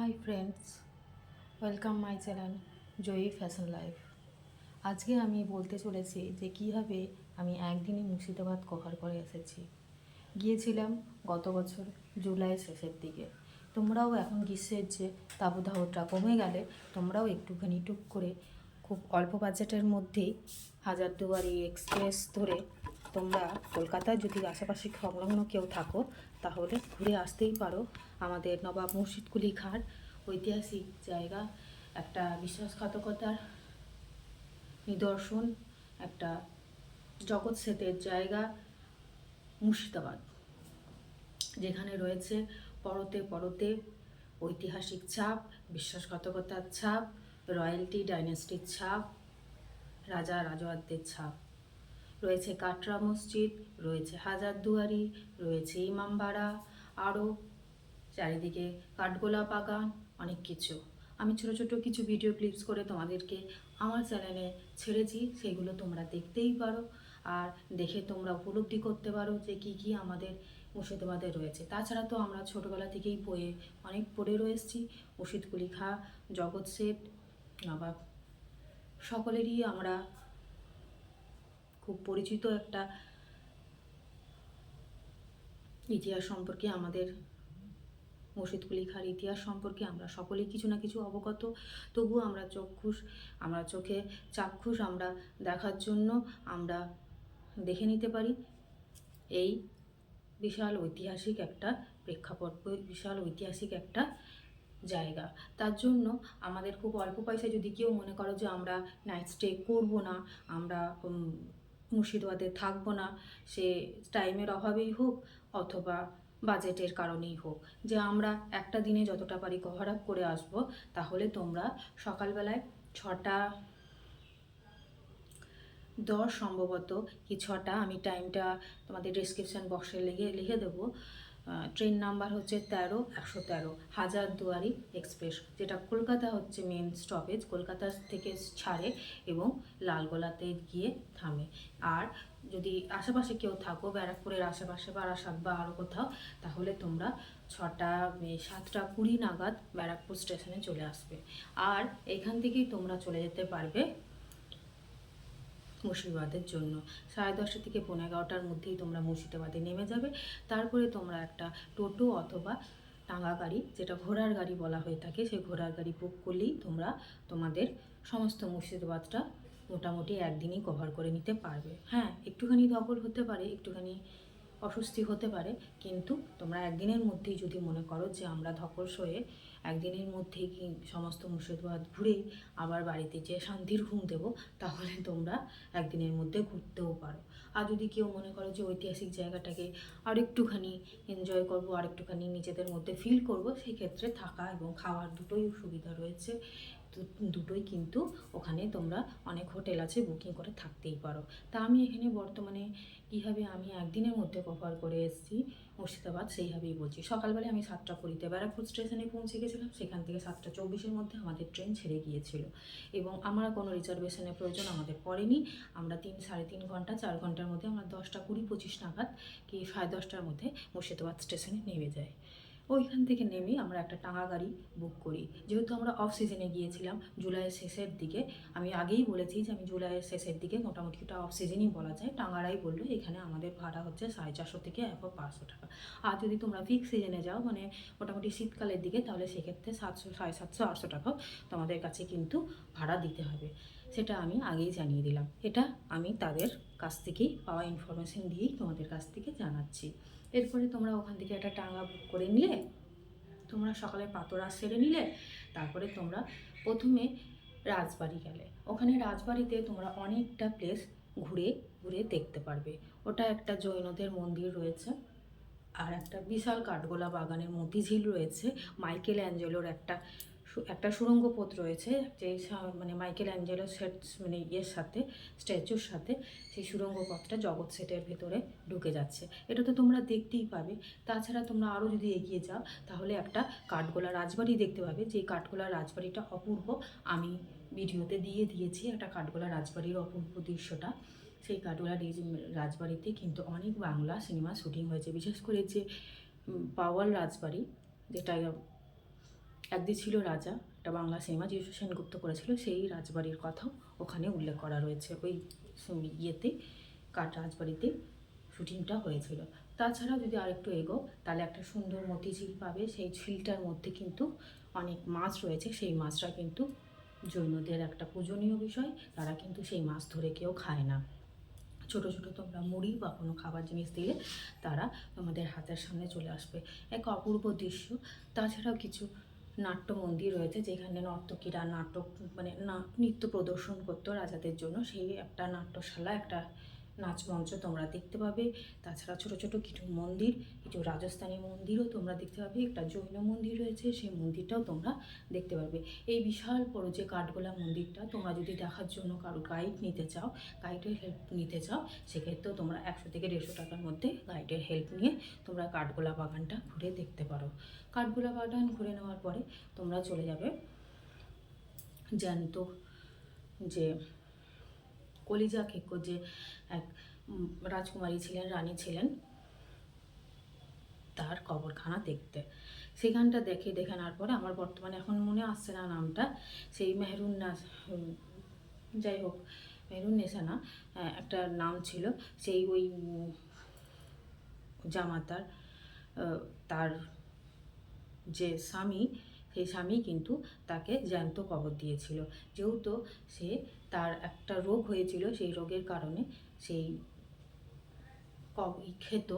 Hi friends welcome my channel Joyee fashion life আজকে আমি বলতে চলেছি যে কীভাবে আমি একদিনে মুর্শিদাবাদ কভার করে এসেছি। গিয়েছিলাম গত বছর জুলাই শেষের দিকে। তোমরাও এখন গ্রীষ্মের যে তাবদাহটা কমে গেলে, তোমরাও একটুখানি টুক করে খুব অল্প বাজেটের মধ্যেই হাজারদুয়ারি এক্সপ্রেস ধরে তোমরা কলকাতায় যদি আশেপাশে সংলগ্ন কেউ থাকো, তাহলে ঘুরে আসতেই পারো আমাদের নবাব মুর্শিদকুলি ঘাট। ঐতিহাসিক জায়গা, একটা বিশ্বাসঘাতকতার নিদর্শন, একটা জগৎ সেতের জায়গা, মুর্শিদাবাদ, যেখানে রয়েছে পরতে পরতে ঐতিহাসিক ছাপ, বিশ্বাসঘাতকতার ছাপ, রয়্যালটি ডাইনেস্টির ছাপ, রাজা রাজওয়াতদের ছাপ। রয়েছে কাটরা মসজিদ, রয়েছে হাজারদুয়ারি রয়েছে ইমামবাড়া আরও চারিদিকে কাঠগোলা বাগান, অনেক কিছু। আমি ছোটো ছোটো কিছু ভিডিও ক্লিপস করে তোমাদেরকে আমার চ্যানেলে ছেড়েছি, সেগুলো তোমরা দেখতেই পারো আর দেখে তোমরা উপলব্ধি করতে পারো যে কী কী আমাদের মুর্শিদাবাদে রয়েছে। তাছাড়া তো আমরা ছোটোবেলা থেকেই বইয়ে অনেক পড়ে রয়েছি, মুর্শিদকুলি খা, জগৎ শেঠ নবাব, সকলেরই আমরা খুব পরিচিত একটা ইতিহাস সম্পর্কে, আমাদের মুর্শিদকুলি খার ইতিহাস সম্পর্কে আমরা সকলেই কিছু না কিছু অবগত। তবুও আমরা চক্ষুষ, আমরা চোখে চাক্ষুষ, আমরা দেখার জন্য আমরা দেখে নিতে পারি। এই বিশাল ঐতিহাসিক একটা প্রেক্ষাপট, বিশাল ঐতিহাসিক একটা জায়গা। তার জন্য আমাদের খুব অল্প পয়সায় যদি কেউ মনে করো যে আমরা নাইট স্টে করব না, আমরা মুর্শিদাবাদে থাকব না, সে টাইমের অভাবেই হোক অথবা বাজেটের কারণেই হোক। যে আমরা একটা দিনে যতটা পারি কভার আপ করে আসব, তাহলে তোমরা সকালবেলায় ছটা, দশ সম্ভবত, কি ছটা, আমি টাইমটা তোমাদের ডিসক্রিপশান বক্সে লিখে লিখে দেবো। ট্রেন নাম্বার হচ্ছে তেরো, একশো তেরো হাজারদুয়ারি এক্সপ্রেস যেটা কলকাতা হচ্ছে মেন স্টপেজ কলকাতা থেকে ছাড়ে এবং লালগোলাতে গিয়ে থামে। আর যদি আশেপাশে কেউ থাকো, ব্যারাকপুরের আশেপাশে বারাসাত বা আরও কোথাও, তাহলে তোমরা ছটা সাতটা কুড়ি নাগাদ ব্যারাকপুর স্টেশনে চলে আসবে। আর এখান থেকেই তোমরা চলে যেতে পারবে মুর্শিদাবাদের জন্য। সাড়ে দশটা থেকে পনেরো এগারোটার মধ্যেই তোমরা মুর্শিদাবাদে নেমে যাবে। তারপরে তোমরা একটা টোটো অথবা টাঙ্গা গাড়ি, যেটা ঘোড়ার গাড়ি বলা হয়ে থাকে, সেই ঘোড়ার গাড়ি বুক করলেই তোমরা তোমাদের সমস্ত মুর্শিদাবাদটা মোটামুটি একদিনই কভার করে নিতে পারবে। হ্যাঁ একটুখানি ধকল হতে পারে, একটুখানি অস্বস্তি হতে পারে, কিন্তু তোমরা একদিনের মধ্যেই যদি মনে করো যে আমরা ধকল সয়ে একদিনের মধ্যে কি সমস্ত মুর্শিদাবাদ ঘুরে আবার বাড়িতে যেয়ে শান্তির ঘুম দেবো? তাহলে তোমরা একদিনের মধ্যে ঘুরতেও পারো। আর যদি কেউ মনে করো যে ঐতিহাসিক জায়গাটাকে আর একটুখানি এনজয় করব আর একটুখানি নিজেদের মধ্যে ফিল করব সেই ক্ষেত্রে থাকা এবং খাওয়ার দুটোই সুবিধা রয়েছে। দুটোই কিন্তু ওখানে তোমরা অনেক হোটেল আছে বুকিং করে থাকতেই পারো। তা আমি এখানে বর্তমানে কীভাবে আমি একদিনের মধ্যে কভার করে এসেছি মুর্শিদাবাদ সেইভাবেই বলছি। সকালবেলা আমি সাতটা কুড়িতে ব্যারাকপুর স্টেশনে পৌঁছে গেছিলাম, সেখান থেকে সাতটা চব্বিশের মধ্যে আমাদের ট্রেন ছেড়ে গিয়েছিল। এবং আমরা কোনো রিজার্ভেশনের প্রয়োজন আমাদের পড়েনি। আমরা তিন, সাড়ে তিন ঘণ্টা, চার ঘণ্টার মধ্যে আমরা দশটা কুড়ি পঁচিশ নাগাদ কি সাড়ে দশটার মধ্যে মুর্শিদাবাদ স্টেশনে নেমে যাই। ওইখান থেকে নেমে আমরা একটা টাঙা গাড়ি বুক করি। যেহেতু আমরা অফ সিজনে গিয়েছিলাম জুলাইয়ের শেষের দিকে, আমি আগেই বলেছি যে আমি জুলাইয়ের শেষের দিকে মোটামুটি ওটা অফ সিজনই বলা যায়। টাঙারাই বলল, এখানে আমাদের ভাড়া হচ্ছে সাড়ে চারশো থেকে একবার পাঁচশো টাকা। আর যদি তোমরা পিক সিজনে যাও মানে মোটামুটি শীতকালের দিকে, তাহলে সেক্ষেত্রে সাতশো, সাড়ে সাতশো, আটশো টাকাও তোমাদের কাছে কিন্তু ভাড়া দিতে হবে। সেটা আমি আগেই জানিয়ে দিলাম। এটা আমি তাদের কাছ থেকেই পাওয়া ইনফরমেশন দিয়েই তোমাদের কাছ থেকে জানাচ্ছি। এরপরে তোমরা ওখান থেকে একটা টাঙ্গা বুক করে নিলে, তোমরা সকালে পাতোরা সেরে নিলে, তারপরে তোমরা প্রথমে রাজবাড়ি গেলে। ওখানে রাজবাড়িতে তোমরা অনেকটা প্লেস ঘুরে ঘুরে দেখতে পারবে। ওটা একটা জৈনদের মন্দির রয়েছে, আর একটা বিশাল কাঠগোলা বাগানের মতিঝিল রয়েছে, মাইকেল অ্যাঞ্জেলোর একটা একটা সুড়ঙ্গ পথ রয়েছে, যে মানে মাইকেল অ্যাঞ্জেলো সেট মানে ইয়ের সাথে স্ট্যাচুর সাথে সেই সুড়ঙ্গ পথটা জগৎ সেটের ভেতরে ঢুকে যাচ্ছে। এটা তো তোমরা দেখতেই পাবে। তাছাড়া তোমরা আরও যদি এগিয়ে যাও, তাহলে একটা কাঠগোলা রাজবাড়ি দেখতে পাবে যে কাঠগোলা রাজবাড়িটা অপূর্ব। আমি ভিডিওতে দিয়ে দিয়েছি একটা কাঠগোলা রাজবাড়ির অপূর্ব দৃশ্যটা। সেই কাঠগোলা রিজ- রাজবাড়িতে কিন্তু অনেক বাংলা সিনেমা শুটিং হয়েছে। বিশেষ করে যে পাওয়াল রাজবাড়ি, যেটা একদিন ছিল রাজা, একটা বাংলা সিনেমা যিশু সেনগুপ্ত করেছিল, সেই রাজবাড়ির কথাও ওখানে উল্লেখ করা রয়েছে। ওই ইয়েতে, কাঠ রাজবাড়িতে শুটিংটা হয়েছিল। তাছাড়াও যদি আরেকটু এগো তাহলে একটা সুন্দর মতিঝিল পাবে। সেই ঝিলটার মধ্যে কিন্তু অনেক মাছ রয়েছে। সেই মাছটা কিন্তু জৈনদের একটা পূজনীয় বিষয়। তারা কিন্তু সেই মাছ ধরে কেউ খায় না। ছোট ছোট তোমরা মুড়ি বা কোনো খাবার জিনিস দিলে তারা তোমাদের হাতের সামনে চলে আসবে। এক অপূর্ব দৃশ্য। তাছাড়াও কিছু নাট্য মন্দির রয়েছে, যেখানে নর্তকীরা নাটক মানে নৃত্য প্রদর্শন করতো রাজাদের জন্য। সেই একটা নাট্যশালা, একটা নাচ মঞ্চ তোমরা দেখতে পাবে। তাছাড়া ছোট ছোট কিছু মন্দির, কিছু রাজস্থানী মন্দিরও তোমরা দেখতে পাবে। একটা জৈন মন্দির রয়েছে, সেই মন্দিরটাও তোমরা দেখতে পাবে এই বিশাল বড় যে কাঠগোলা মন্দিরটা, তোমরা যদি দেখার জন্য কারও গাইড নিতে চাও গাইডের হেল্প নিতে চাও, সেক্ষেত্রেও তোমরা একশো থেকে দেড়শো টাকার মধ্যে গাইডের হেল্প নিয়ে তোমরা কাঠগোলা বাগানটা ঘুরে দেখতে পারো। কাঠগোলা বাগান ঘুরে নেওয়ার পরে তোমরা চলে যাবে জ্যান্ত যে কলিজা খেকো যে এক রাজকুমারী ছিলেন, রানী ছিলেন, তার কবরখানা দেখতে। সেখানটা দেখে দেখে নেওয়ার পরে আমার বর্তমানে এখন মনে আসছে না নামটা। সেই মেহরুন না যাই হোক, মেহরুন নেশা না একটা নাম ছিল। সেই ওই জামাতার তার যে স্বামী সেই স্বামী কিন্তু তাকে জ্যান্ত কবর দিয়েছিল। যেহেতু সে তার একটা রোগ হয়েছিল, সেই রোগের কারণে সেই খেত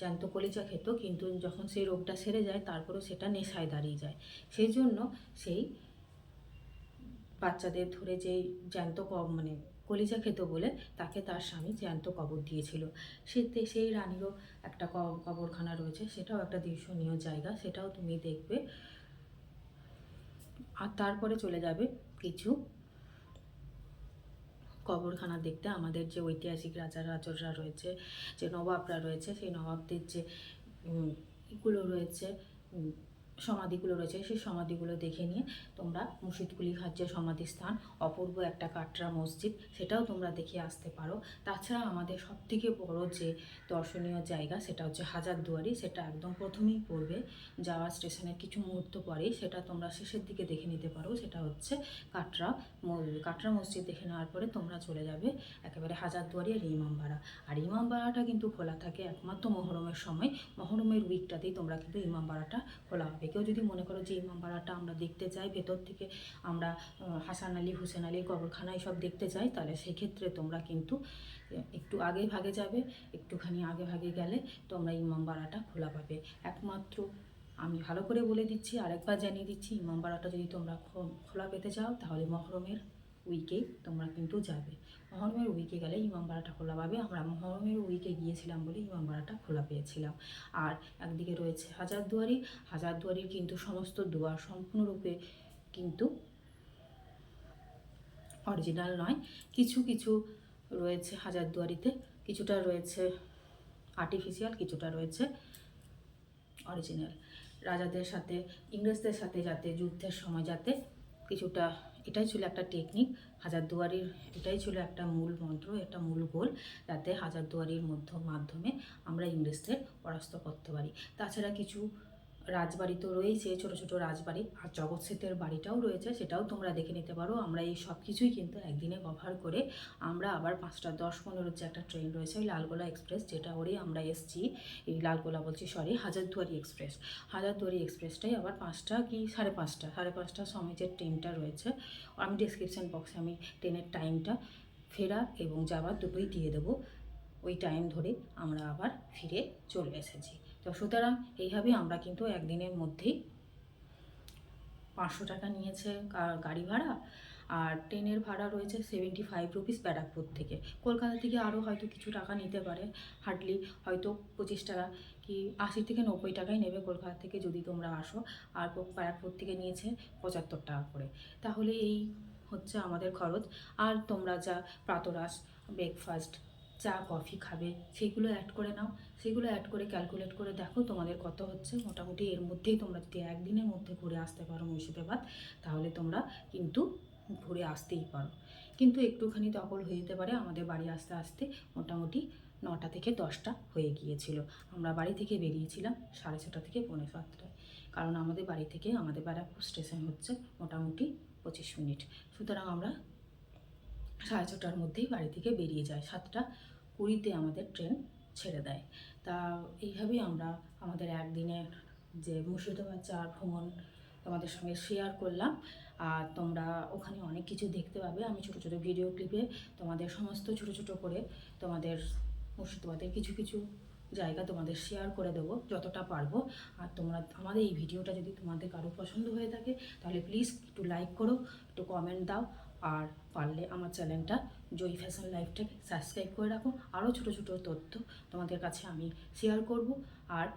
জ্যান্ত কলিজা খেত কিন্তু যখন সেই রোগটা সেরে যায়, তারপরেও সেটা নেশায় দাঁড়িয়ে যায়। সেই জন্য সেই বাচ্চাদের ধরে যেই জ্যান্ত মানে কলিজা খেত বলে, তাকে তার স্বামী জ্যান্ত কবর দিয়েছিল। সেতে সেই রানীরও একটা কবরখানা রয়েছে, সেটাও একটা দর্শনীয় জায়গা, সেটাও তুমি দেখবে। আর তারপরে চলে যাবে কিছু কবরখানা দেখতে। আমাদের যে ঐতিহাসিক রাজা রাজররা রয়েছে, যে নবাবরা রয়েছে, সেই নবাবদের যে এগুলো রয়েছে সমাধিগুলো রয়েছে, সেই সমাধিগুলো দেখে নিয়ে তোমরা মুর্শিদকুলি ঘাট যে সমাধিস্থান, অপূর্ব একটা কাটরা মসজিদ, সেটাও তোমরা দেখে আসতে পারো। তাছাড়া আমাদের সবথেকে বড় যে দর্শনীয় জায়গা, সেটা হচ্ছে হাজারদুয়ারি, সেটা একদম প্রথমেই পড়বে। যাওয়া স্টেশনের কিছু মুহূর্ত পরেই সেটা তোমরা শেষের দিকে দেখে নিতে পারো, সেটা হচ্ছে কাটরা কাটরা মসজিদ দেখে নেওয়ার পরে তোমরা চলে যাবে একেবারে হাজারদুয়ারি আর ইমামবাড়া। আর ইমামবাড়াটা কিন্তু খোলা থাকে একমাত্র মহরমের সময়। মহরমের উইকটাতেই তোমরা কিন্তু ইমামবাড়াটা খোলা হবে কেউ যদি মনে করো যে ইমামবাড়াটা আমরা দেখতে চাই, ভেতর থেকে আমরা হাসান আলী, হুসেন আলী, কবরখানা সব দেখতে চাই, তাহলে সেক্ষেত্রে তোমরা কিন্তু একটু আগে ভাগে যাবে, একটুখানি আগে ভাগে গেলে তোমরা ইমামবাড়াটা খোলা পাবে। একমাত্র আমি ভালো করে বলে দিচ্ছি, আরেকবার জানিয়ে দিচ্ছি ইমামবাড়াটা যদি তোমরা খোলা পেতে চাও, তাহলে মহরমের উইকেই তোমরা কিন্তু যাবে। মহরমের উইকে গেলে ইমামবাড়াটা খোলা পাবে। আমরা মহরমের উইকে গিয়েছিলাম বলে ইমামবাড়াটা খোলা পেয়েছিলাম। আর একদিকে রয়েছে হাজারদুয়ারি হাজারদুয়ারির কিন্তু সমস্ত দুয়ার সম্পূর্ণরূপে কিন্তু অরিজিনাল নয়। কিছু কিছু রয়েছে হাজারদুয়ারিতে কিছুটা রয়েছে আর্টিফিশিয়াল কিছুটা রয়েছে অরিজিনাল রাজাদের সাথে, ইংরেজদের সাথে যাতে, যুদ্ধের সময় যাতে কিছুটা এটাই ছিল একটা টেকনিক হাজারদুয়ারির এটাই ছিল একটা মূল মন্ত্র, একটা মূল গোল, যাতে হাজারদুয়ারির মধ্য, মাধ্যমে আমরা ইংরেজদের পরাস্ত করতে পারি। তাছাড়া কিছু রাজবাড়ি তো রয়েছে, ছোট ছোট রাজবাড়ি। আর জগৎ সেতের বাড়িটাও রয়েছে, সেটাও তোমরা দেখে নিতে পারো। আমরা এই সব কিছুই কিন্তু একদিনে কভার করে আমরা আবার পাঁচটা, দশ, পনেরোর যে একটা ট্রেন রয়েছে, ওই লালগোলা এক্সপ্রেস যেটা ওরেই আমরা এসছি। এই লালগোলা বলছি সরি হাজারদুয়ারি এক্সপ্রেস হাজারদুয়ারি এক্সপ্রেসটাই আবার পাঁচটা কি, সাড়ে পাঁচটা, সাড়ে পাঁচটার সময় যে ট্রেনটা রয়েছে, আমি ডিসক্রিপশান বক্সে আমি ট্রেনের টাইমটা ফেরা এবং যাওয়ার দুটোই দিয়ে দেবো। ওই টাইম ধরে আমরা আবার ফিরে চলে এসেছি। তো সুতরাং এইভাবে আমরা কিন্তু একদিনের মধ্যেই পাঁচশো টাকা নিয়েছে গাড়ি ভাড়া আর ট্রেনের ভাড়া রয়েছে সেভেন্টি ফাইভ রুপিস ব্যারাকপুর থেকে। কলকাতা থেকে আরও হয়তো কিছু টাকা নিতে পারে। হার্ডলি হয়তো পঁচিশ টাকা কি আশি থেকে নব্বই টাকাই নেবে কলকাতা থেকে যদি তোমরা আসো। আর ব্যারাকপুর থেকে নিয়েছে পঁচাত্তর টাকা করে। তাহলে এই হচ্ছে আমাদের খরচ। আর তোমরা যা প্রাতরাস ব্রেকফাস্ট চা, কফি খাবে, সেগুলো অ্যাড করে নাও। সেগুলো অ্যাড করে ক্যালকুলেট করে দেখো তোমাদের কত হচ্ছে। মোটামুটি এর মধ্যেই তোমরা যদি একদিনের মধ্যে ঘুরে আসতে পারো মুর্শিদাবাদ, তাহলে তোমরা কিন্তু ঘুরে আসতেই পারো। কিন্তু একটুখানি দখল হয়ে যেতে পারে। আমাদের বাড়ি আসতে আসতে মোটামুটি নটা থেকে দশটা হয়ে গিয়েছিল। আমরা বাড়ি থেকে বেরিয়েছিলাম সাড়ে ছটা থেকে পৌনে সাতটায়। কারণ আমাদের বাড়ি থেকে আমাদের ব্যারাকপুর স্টেশন হচ্ছে মোটামুটি পঁচিশ মিনিট। সুতরাং আমরা সাড়ে ছটার মধ্যেই বাড়ি থেকে বেরিয়ে যাই। সাতটা কুড়িতে আমাদের ট্রেন ছেড়ে দেয়। তা এইভাবেই আমরা আমাদের একদিনের যে মুর্শিদাবাদ চার ভ্রমণ তোমাদের সঙ্গে শেয়ার করলাম। আর তোমরা ওখানে অনেক কিছু দেখতে পাবে। আমি ছোটো ছোটো ভিডিও ক্লিপে তোমাদের সমস্ত ছোটো ছোটো করে তোমাদের মুর্শিদাবাদের কিছু কিছু জায়গা তোমাদের শেয়ার করে দেবো, যতটা পারব। আর তোমরা, আমাদের এই ভিডিওটা যদি তোমাদের কারও পছন্দ হয়ে থাকে, তাহলে প্লিজ একটু লাইক করো, একটু কমেন্ট দাও। আর পারলে আমার চ্যানেলটা জয়ী ফ্যাশন লাইফটাকে সাবস্ক্রাইব করে রাখো। আরও ছোটো ছোটো তথ্য তোমাদের কাছে আমি শেয়ার করব। আর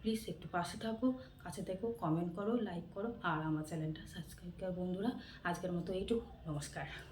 প্লিজ একটু পাশে থাকো, কাছে থেকো কমেন্ট করো লাইক করো, আর আমার চ্যানেলটা সাবস্ক্রাইব করো বন্ধুরা। আজকের মতো এইটুকু। নমস্কার।